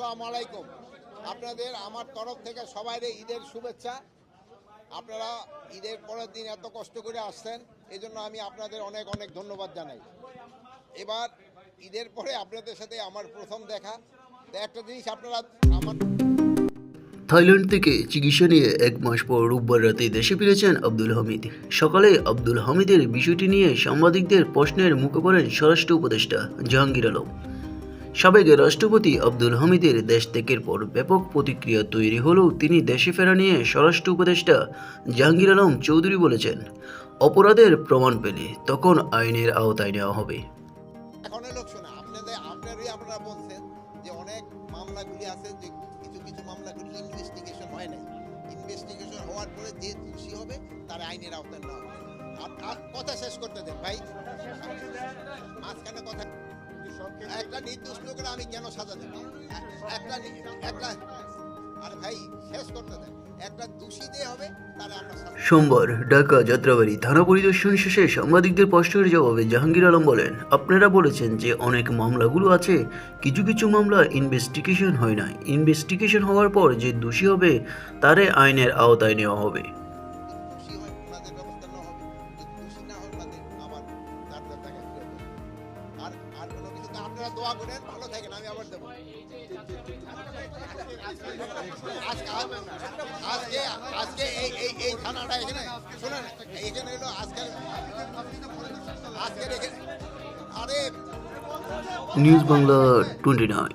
আসসালামু আলাইকুম। আপনাদের আমার তরফ থেকে সবাইরে ঈদের শুভেচ্ছা। আপনারা ঈদের পরের দিন এত কষ্ট করে আসছেন এই জন্য আমি আপনাদের অনেক অনেক ধন্যবাদ জানাই। এবার ঈদের পরে আপনাদের সাথে আমার প্রথম দেখা। একটা জিনিস আপনারা আমার থাইল্যান্ড থেকে চিকিৎসা নিয়ে এক মাস পর রোববার রাতে দেশে ফিরেছেন আব্দুল হামিদ। সকালে আব্দুল হামিদের বিষয়টি নিয়ে সাংবাদিকদের প্রশ্নের মুখে পড়েন স্বরাষ্ট্র উপদেষ্টা জাহাঙ্গীর আলম। সাবেক রাষ্ট্রপতি আব্দুল হামিদের দেশ ত্যাগের পর ব্যাপক প্রতিক্রিয়া তৈরি হলেও তিনি দেশে ফেরা নিয়ে স্বরাষ্ট্র উপদেষ্টা জাহাঙ্গীর আলম চৌধুরী বলেছেন অপরাধের প্রমাণ পেলে তখন আইনের আওতায় নেওয়া হবে। এখন লোক শোনা আপনাদের আপনারই আপনারা বলছেন যে অনেক মামলাগুলি আছে যে কিছু কিছু মামলাগুলি ইনভেস্টিগেশন হয় নাই। ইনভেস্টিগেশন হওয়ার পরে যে দোষী হবে তার আইনের আওতায় নেওয়া হবে। কথা শেষ করতে দেন ভাই। মাঝখানে কথা একটা নির্দোষ লোকের আমি কেন সাজা দেব? একটা একটা আর ভাই শেষ করতে দেন। একটা দোষী দিয়ে হবে তারা আমরা সোমবার ঢাকা যাত্রাবাড়ি থানা পরিদর্শন শেষে সাংবাদিকদের প্রশ্নের জবাবে জাহাঙ্গীর আলম বলেন আপনারা বলেছেন যে অনেক মামলাগুলো আছে কিছু কিছু মামলা ইনভেস্টিগেশন হয় না। ইনভেস্টিগেশন হওয়ার পর যে দোষী হবে তারে আইনের আওতায় নেওয়া হবে। দোষী হয় ওনাদের ব্যবস্থা নেওয়া হবে। দোষী না হয় ওনাদের আবার তার তার টাকা ফেরত দেবে। আর আর কোনো কিছু আপনারা দোয়া করেন ভালো থাকেন আমি আবার দেবো। আজকে আজকে আজকে এই এই এই থানাটা এখানে শোনেন এখানে হলো আজকে আজকের এখানে আরে নিউজ বাংলা টোয়েন্টি নাইন।